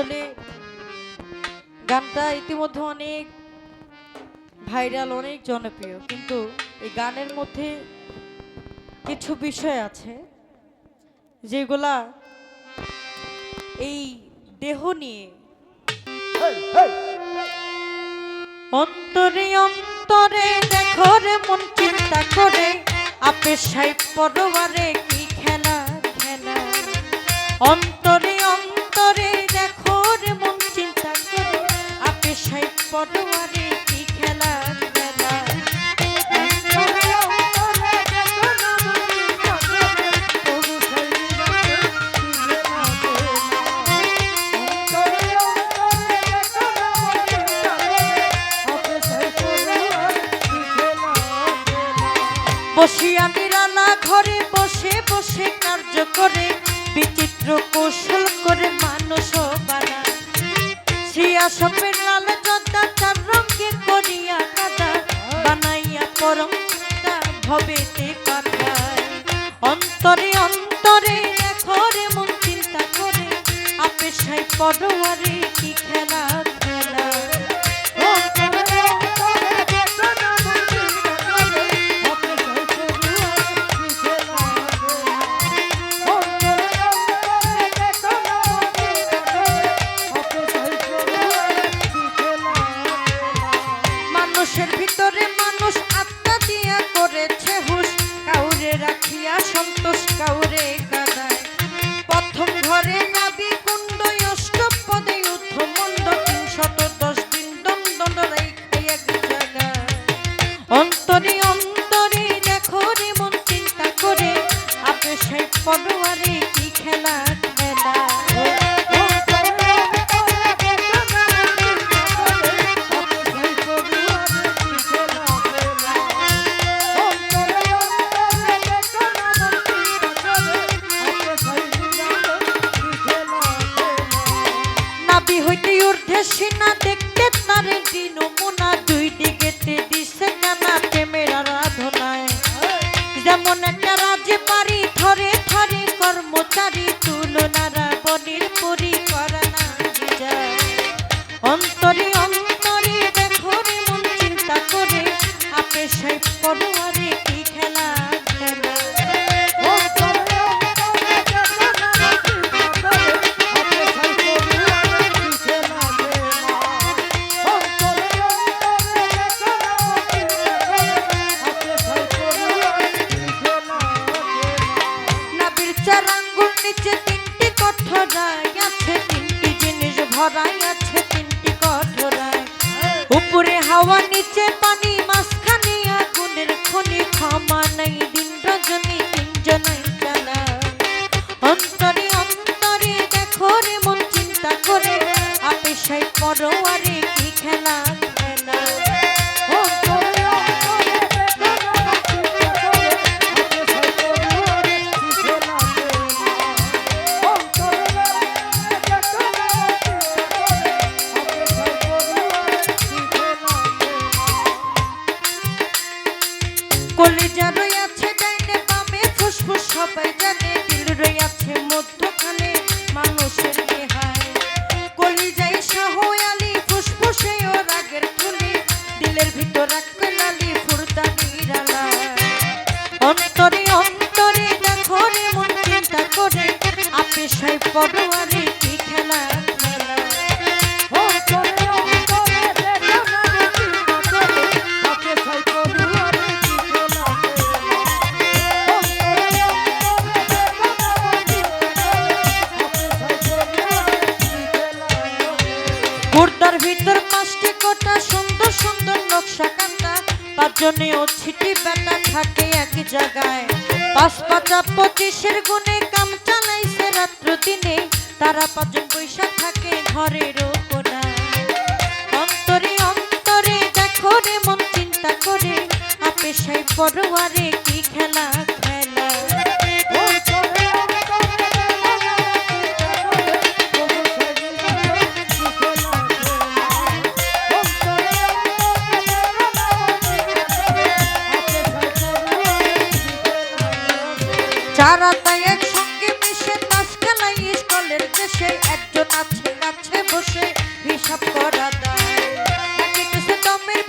আসলে গানটা ইতিমধ্যে অনেক ভাইরাল, অনেক জনপ্রিয়, কিন্তু এই গানের মধ্যে কিছু বিষয় আছে যেগুলা এই দেহ নিয়ে অন্তরে অন্তরে দেখো মন চিন্তা করে আপে সাই পরবারে কি খেলা খেলা? অন্তরে করে বিচিত্র কৌশল করে মানুষ বানায়। সিয়া সপের লাল মানুষের ভিতরে মানুষ আত্মা দিয়া করেছে, হুশ। কাউরে রাখিয়া সন্তোষ, কাউরে গাদায় প্রথম ঘরে নাবি কুণ্ড অষ্টপদে উদ্ধমন্ড তিনশত দশ দিন দণ্ড এক জায়গায়। ভরাই আছে তিনটি কঠোরায়। উপরে হাওয়া নিচে রজনী তিনজনাই সবাই জানে দিল মানুষের নেহায়। কলিজাই শাহয়ালি ফুসফুসে ও রাগের ফুলি দিলের রাখবে লালি ফুরদানি রালা। অন্তরে অন্তরে দেখো রে মন কি খেলা? পাঁচজনে ও ছিটি বেলা থাকে এক জায়গায়। পাঁচ পাঁচা পঁচিশের গুণে কাম চালাইছে রাত্র দিনে। তারা পাঁচজন পয়সা থাকে ঘরের কোনায় অন্তরে অন্তরে দেখো রে মন চিন্তা করে আপেশাই পড়ুয়ারে কি খেলা আমাদের দেশে একজন আছে আছে বসে হিসাব করা দায়।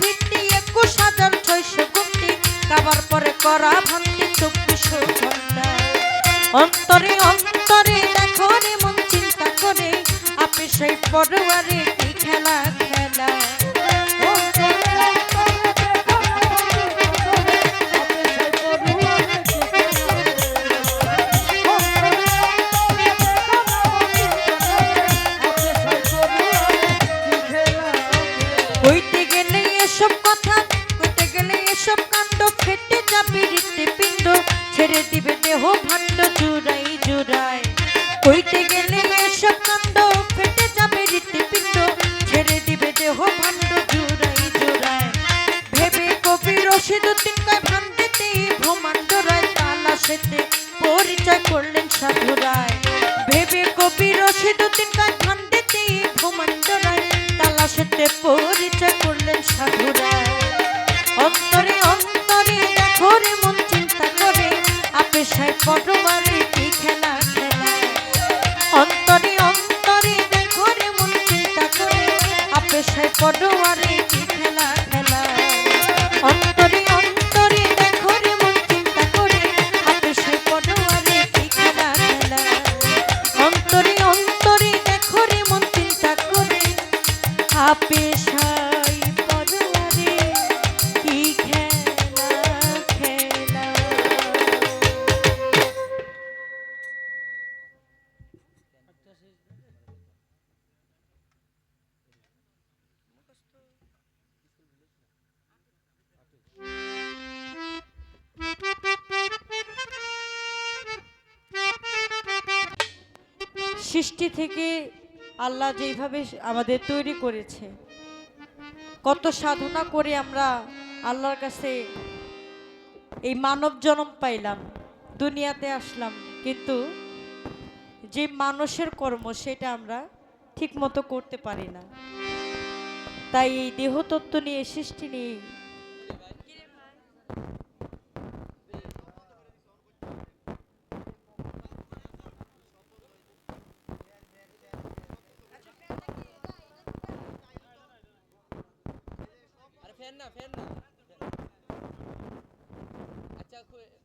ভিত্তি, একুশ হাজার ছয়শো কোটি, কাবার পরে করা ভান্তি চব্বিশশো ঘণ্টা অন্তরে অন্তরে দেখো রে মন, চিন্তা করে, আপনি সেই পরোয়ারে খেলা সেতে পরিচয় করলেন সাধুরা অন্তরে অন্তরে দেখো রে মন চিন্তা করে আপেশায় পটমারে কি খেলা খেলা। অন্তরে অন্তরে দেখো রে মন চিন্তা করে আপেশায় পটমারে কি সৃষ্টি থেকে আল্লাহ যেইভাবে আমাদের তৈরি করেছে কত সাধনা করে আমরা আল্লাহর কাছে এই মানব জন্ম পাইলাম, দুনিয়াতে আসলাম। কিন্তু যে মানুষের কর্ম সেটা আমরা ঠিক মতো করতে পারি না। তাই এই দেহতত্ত্ব নিয়ে, সৃষ্টি নিয়ে quick.